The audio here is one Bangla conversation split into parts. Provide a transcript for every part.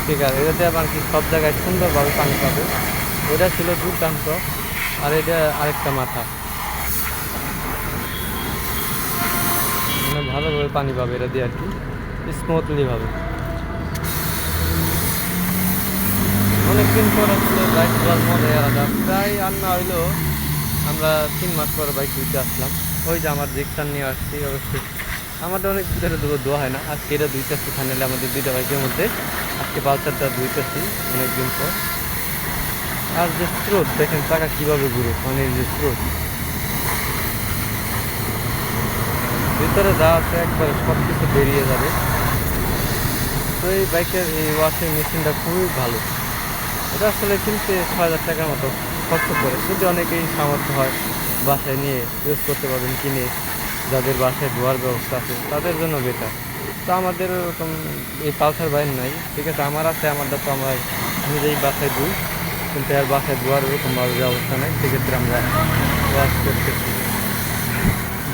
স্পিকার এটাতে আবার কি সব জায়গায় সুন্দরভাবে পানি পাবে। এটা ছিল দুর্দান্ত, আর এটা আরেকটা মাথা। মানে ভালোভাবে পানি পাবে এটা দিয়ে আর কি স্মুথলি ভাবে। অনেকদিন পর আসলে বাইক চলার মজাই আলাদা। প্রায় আর না হইলেও আমরা তিন মাস পর বাইক ধুইতে আসলাম। ওই যে আমার রিক্সার নিয়ে আসছি, অবশ্যই। আমাদের অনেক দূর ধোয়া হয় না, আজকে এটা দুইটাছি ফাইনালি আমাদের দুইটা বাইকের মধ্যে। আজকে পালসারটা দুইটাছি অনেকদিন পর। আর যে স্রোত, দেখেন টাকা কীভাবে ঘুরে মানে যে স্রোত। ভিতরে যা আছে একবারে সব কিছু বেরিয়ে যাবে। তো এই বাইকের এই ওয়াশিং মেশিনটা খুবই ভালো। এটা আসলে কিনতে ছয় হাজার টাকার মতো খরচ করে। যদি অনেকেই সামর্থ্য হয় বাসায় নিয়ে ইউজ করতে পারবেন কিনে, যাদের বাসায় ধোয়ার ব্যবস্থা আছে, তাদের জন্য বেটার তো আমাদের ওরকম এই পালসার বাইক নাই। ঠিক আছে, আমার আছে আমারটা তো আমরা নিজেই বাসায় ধুই। কিন্তু আর বাসায় ধোয়ার ওরকমভাবে ব্যবস্থা নেই। সেক্ষেত্রে আমরা ওয়াশ করতেছি।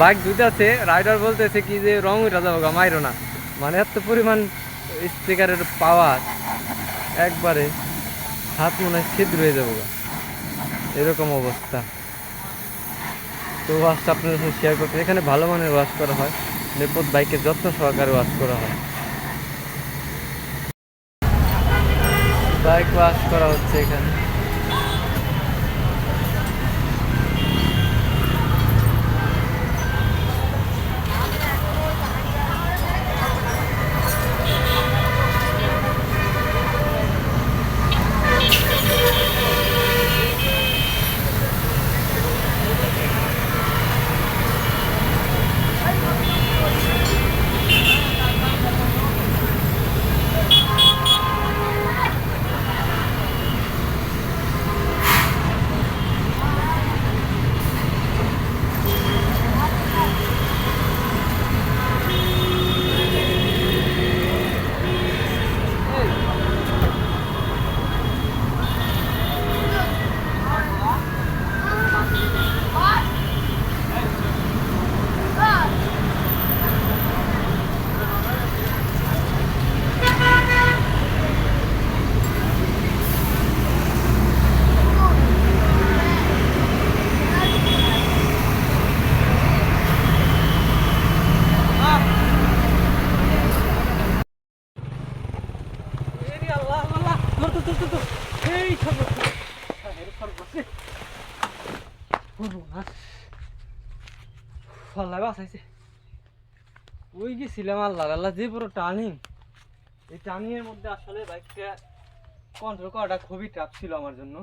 বাইক আছে রাইডার বলতেছে কি যে, রং উঠা যাব গা, মাইরো না। মানে এত পরিমাণ স্পিকারের পাওয়ার একবারে হাত মনে হয় ছিদ্র হয়ে যাব গা। এরকম অবস্থা। তো ওয়াশটা আপনাদের সাথে শেয়ার করতে এখানে ভালো মানের ওয়াশ করা হয়। নেপথ বাইকের যত্ন সহকারে ওয়াশ করা হয়। বাইক ওয়াশ করা হচ্ছে এখানে। আল্লাহ বাঁচাইছে ওই গেছিলাম আল্লাহ আল্লাহ যে পুরো টার্নিং এই টার্নিংয়ের মধ্যে আসলে বাইকটা কন্ট্রোল করাটা খুবই টাফ ছিল আমার জন্য